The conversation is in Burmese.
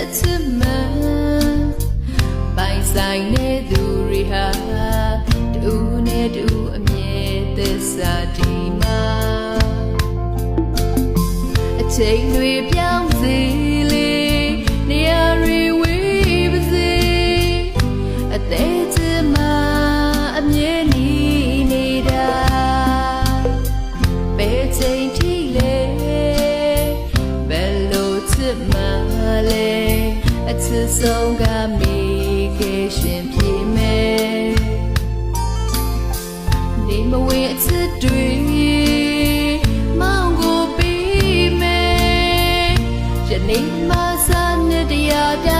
လက်ချင်မပိုင်ဆိုင်နေသူတွေဟာတူနဲ့တူအမြဲသစ္စာဒီမှာအချိန်တွေပြောင်း 次送个米给选皮妹，你们为此对，忙过比妹，这你们三日的要。